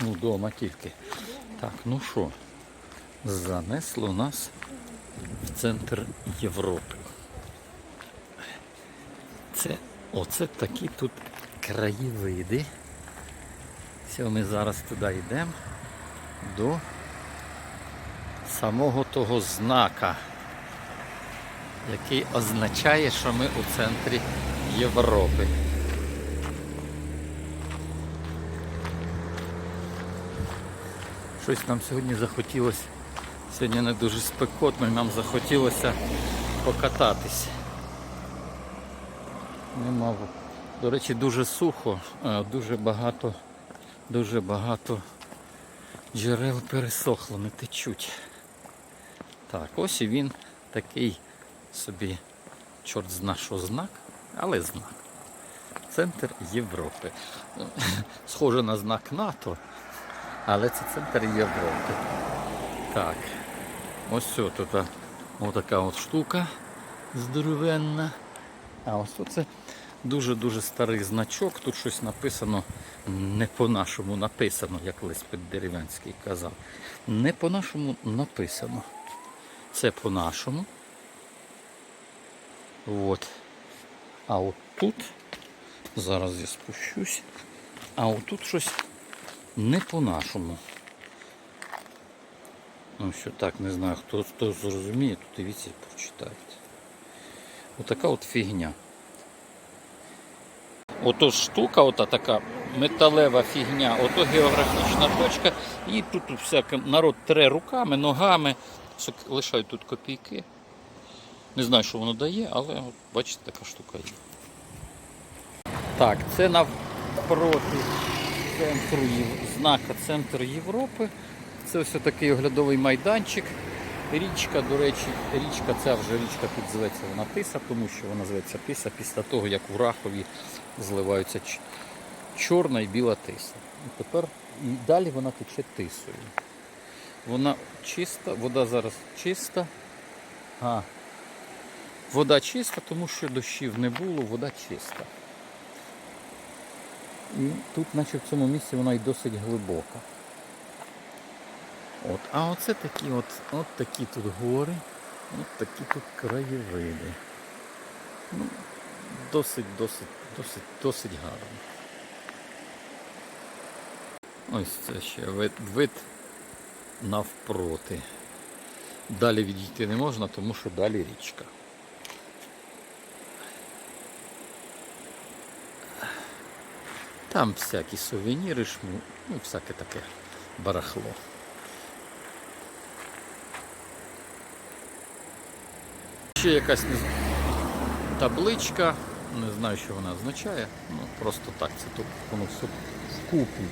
Ну, вдома тільки. Так, ну що, занесло нас в центр Європи. Це, оце такі тут краєвиди. Все, ми зараз туди йдемо до самого того знака, який означає, що ми у центрі Європи. Щось нам сьогодні захотілося, сьогодні не дуже спекотно, і нам захотілося покататись. Нема. До речі, дуже сухо, дуже багато, дуже багато джерел пересохло, не течуть. Так, ось і він такий собі, чорт зна що знак, але знак. Центр Європи. Схоже на знак НАТО, але це центр Європи. Так, ось все тут отака от штука здоровенна. А ось тут це дуже-дуже старий значок. Тут щось написано не по-нашому написано, як колись Дерев'янський казав. Не по-нашому написано. Це по-нашому. От. А от тут, зараз я спущусь, а от тут щось не по-нашому. Ну що так, не знаю, хто, хто зрозуміє, то дивіться і прочитайте. Отака от фігня. Ото штука, ота така металева фігня, ото географічна точка. І тут всяке народ тре руками, ногами. Лишають тут копійки. Не знаю, що воно дає, але от, бачите, така штука є. Так, це навпроти центру знака Центр Європи. Це ось такий оглядовий майданчик. Річка, до речі, річка, ця вже річка тут зветься вона Тиса, тому що вона зветься Тиса після того, як у Рахові зливаються чорна і біла тиса. І тепер і далі вона тече тисою. Вона чиста, вода зараз чиста. А, вода чиста, тому що дощів не було, вода чиста. І тут, наче в цьому місці, вона й досить глибока. От. А оце такі от, от такі тут гори, от такі тут краєвиди. Ну, досить, досить, досить, досить гарно. Ось це ще вид, вид навпроти. Далі відійти не можна, тому що далі річка. Там всякі сувеніри, шму, ну, всяке таке барахло. Ще якась табличка, не знаю, що вона означає. Ну, просто так, це тут воно все вкупі.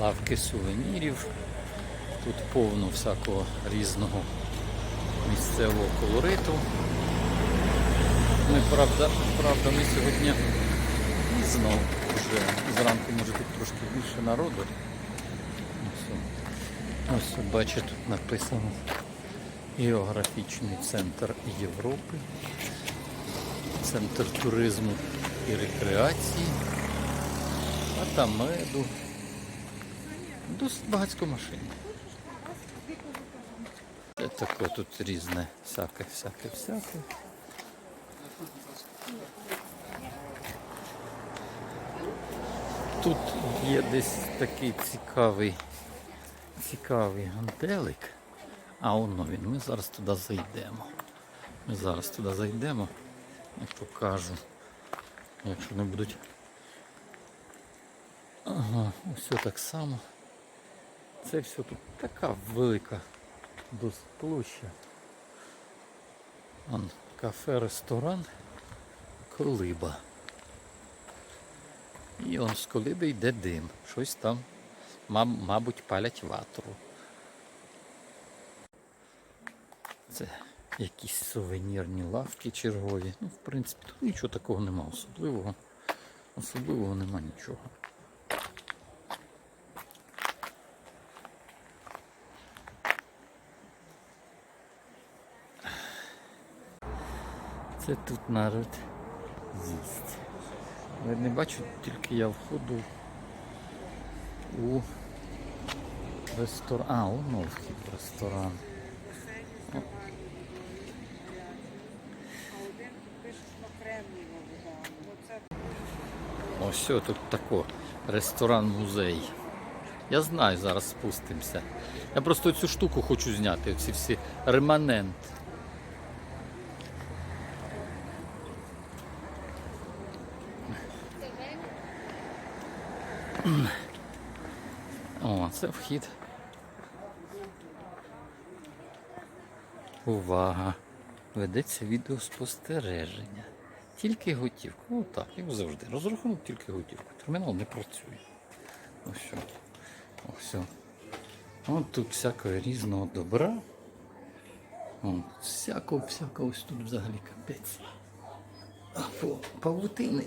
Лавки сувенірів. Тут повно всякого різного місцевого колориту. Ми, правда, правда, ми сьогодні пізно вже зранку може тут трошки більше народу. Ось, ось бачите, тут написано Географічний центр Європи, центр туризму і рекреації, а там меду. Досить багатько машин. Таке тут різне, всяке, всяке, всяке. Тут є десь такий цікавий, цікавий гантелик. А воно він. Ми зараз туди зайдемо. Ми зараз туди зайдемо і покажу. Якщо не будуть. Ага, все так само. Це все тут така велика площа. Вон, кафе, ресторан, колиба. І он з колиби йде дим. Щось там, мабуть, палять ватру. Це якісь сувенірні лавки чергові. Ну, в принципі, тут нічого такого нема особливого. Особливого нема нічого. Це тут народ їсть. Я не бачу, тільки я входу у ресторан. А, воно вхід в ресторан. Ну Ось тут тако. Ресторан-музей. Я знаю, зараз спустимося. Я просто цю штуку хочу зняти, ці всі реманенти. О, це вхід. Увага! Ведеться відеоспостереження. Тільки готівку. Ну так, як завжди. Розрахунок тільки готівку. Термінал не працює. Ось що. Ось. що. От тут всякого різного добра. Всякого, всякого ось тут взагалі капець. Павутини.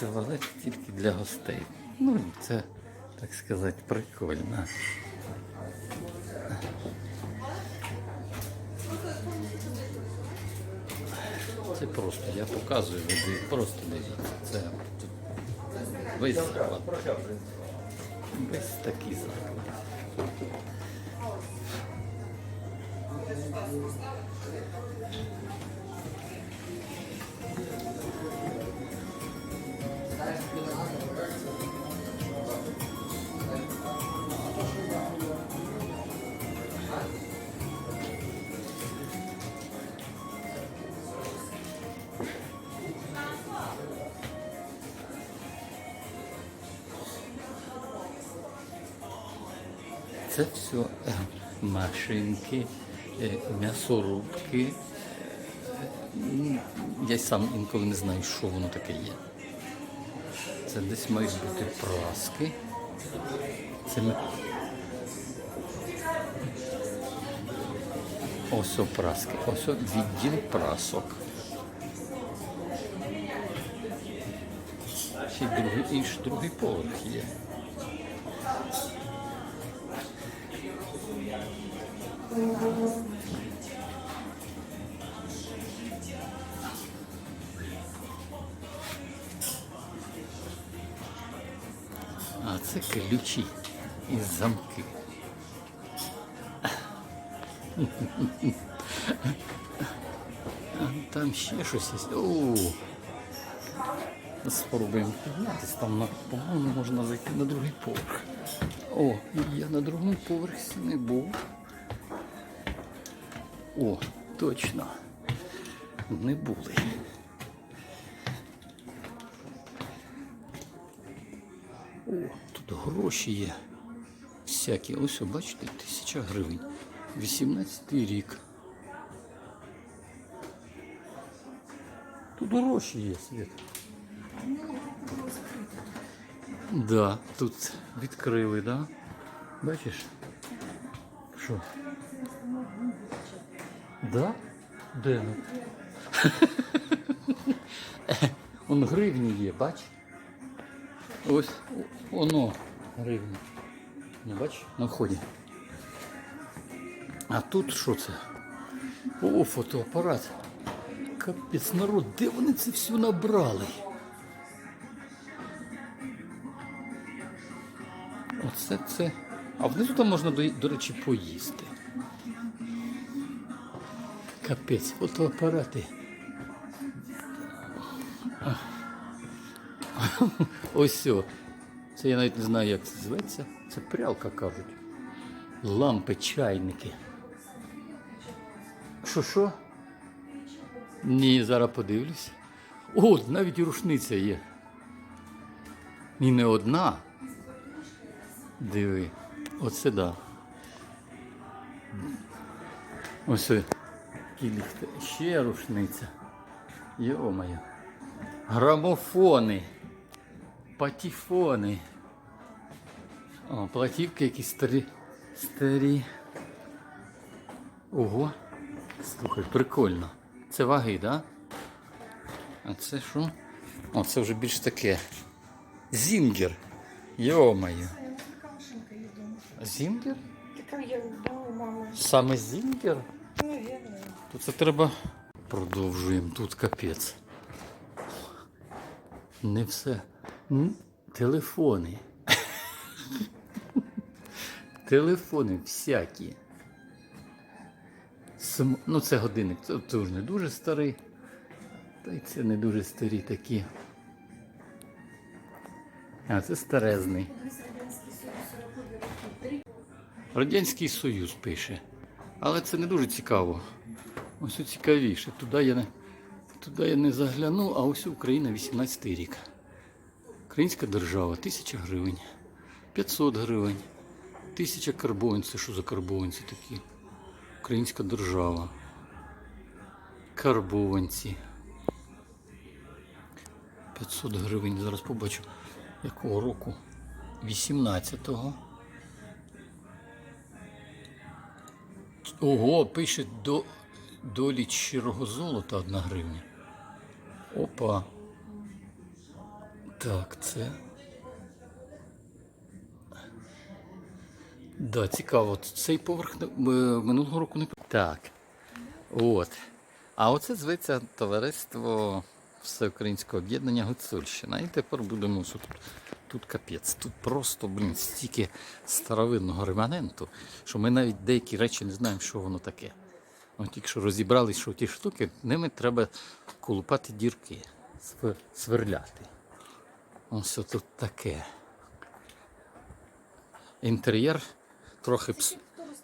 Туалет тільки для гостей. Ну, це, так сказати, прикольно. Це просто, я показую, ви просто дивіться. Це тут весь заклад. Весь такий заклад. Це все е, машинки, е, м'ясорубки. Е, Я сам інколи не знаю, що воно таке є. Це десь мають бути праски. Це ми... Ось праски. Ось відділ прасок. Ще другий, і другий поверх є. А це ключі і замки. Там ще щось є. О! Спробуємо піднятися. Там, на- по-моєму, можна зайти на другий поверх. О, я на другому поверсі не був. О, точно. Не були. О, тут гроші є. Всякі. Ось, о, бачите, тисяча гривень. 18 рік. Тут гроші є, Світ. Да, тут відкрили, да? Бачиш? Що? Да? Де ну? Он гривні є, бач? Ось воно гривні. Не бач? На вході. А тут що це? О, фотоапарат. Капець народ, де вони це все набрали? Оце це. А внизу там можна, до, до речі, поїсти. Капець, фотоапарати. Ось. Це я навіть не знаю, як це зветься. Це прялка кажуть. Лампи, чайники. Що що? Ні, зараз подивлюсь. О, навіть рушниця є. І не одна. Диви. Оце да. Ось кілька. Ще рушниця. Йо-моє. Грамофони. Патефони. О, платівки якісь старі. Старі. Ого. Слухай, прикольно. Це ваги, да? А це що? О, це вже більш таке. Зінгер. Йо-моє. Зінгер? Саме Зінгер? Наверное. То це треба. Продовжуємо тут капець. Не все. Телефони. Телефони всякі. См... Ну, це годинник, це теж не дуже старий. Та й це не дуже старі такі. А, це старезний. Радянський Союз пише. Але це не дуже цікаво. Ось цікавіше. Туди я не, туди я не заглянув, а ось Україна 18 рік. Українська держава 1000 гривень, 500 гривень, 1000 карбованців. Що за карбованці такі? Українська держава. Карбованці. 500 гривень. Зараз побачу, якого року? 18-го. Ого, пише до долі щирого золота одна гривня. Опа. Так, це. Да, цікаво. Цей поверх минулого року не Так. От. А оце зветься товариство Всеукраїнського об'єднання Гуцульщина. І тепер будемо тут. Тут капець, тут просто, блін, стільки старовинного реманенту, що ми навіть деякі речі не знаємо, що воно таке. От тільки що розібрались, що ті штуки, ними треба колупати дірки, свер- сверляти. Ось тут таке. Інтер'єр трохи пс...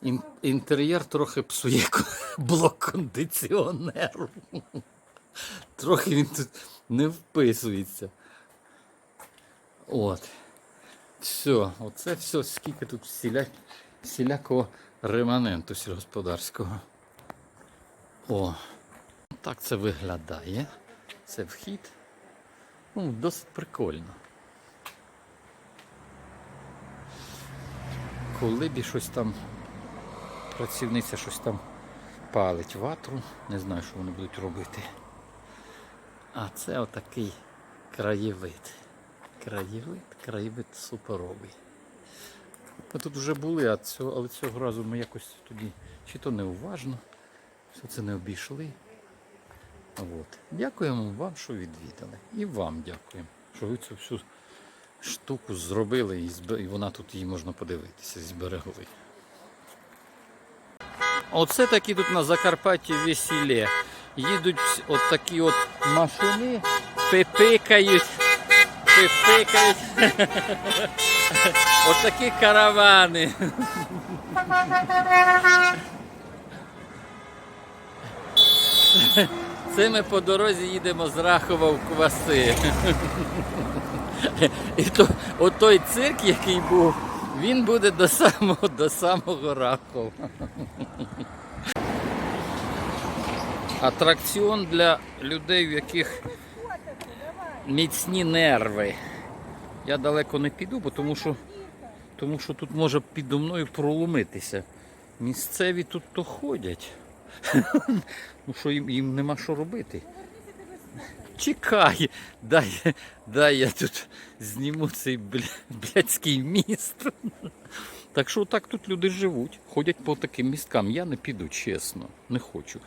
ін- інтер'єр трохи псує блок кондиціонеру. Трохи він тут не вписується. От. Все, оце все, скільки тут всіля... всілякого реманенту сільгосподарського. О, так це виглядає. Це вхід. Ну, досить прикольно. Коли б щось там працівниця щось там палить ватру, не знаю, що вони будуть робити. А це отакий краєвид. Краєвид, краєвид суперовий. Ми тут вже були, а цього, але цього разу ми якось тоді чи то неуважно, все це не обійшли. От. Дякуємо вам, що відвідали. І вам дякуємо, що ви цю всю штуку зробили і, вона тут її можна подивитися, зберегли. Оце такі тут на Закарпатті весілля. Їдуть от такі от машини, пипикають, пипикають. Такі каравани. Це ми по дорозі їдемо з Рахова в Кваси. І то, от той цирк, який був, він буде до самого, до самого Рахова. Атракціон для людей, в яких міцні нерви. Я далеко не піду, бо тому що, тому що тут може підо мною проломитися. Місцеві тут то ходять. Ну що їм, їм нема що робити. Чекай, дай, дай я тут зніму цей бля- блядський міст. Так що так тут люди живуть, ходять по таким місткам. Я не піду, чесно, не хочу.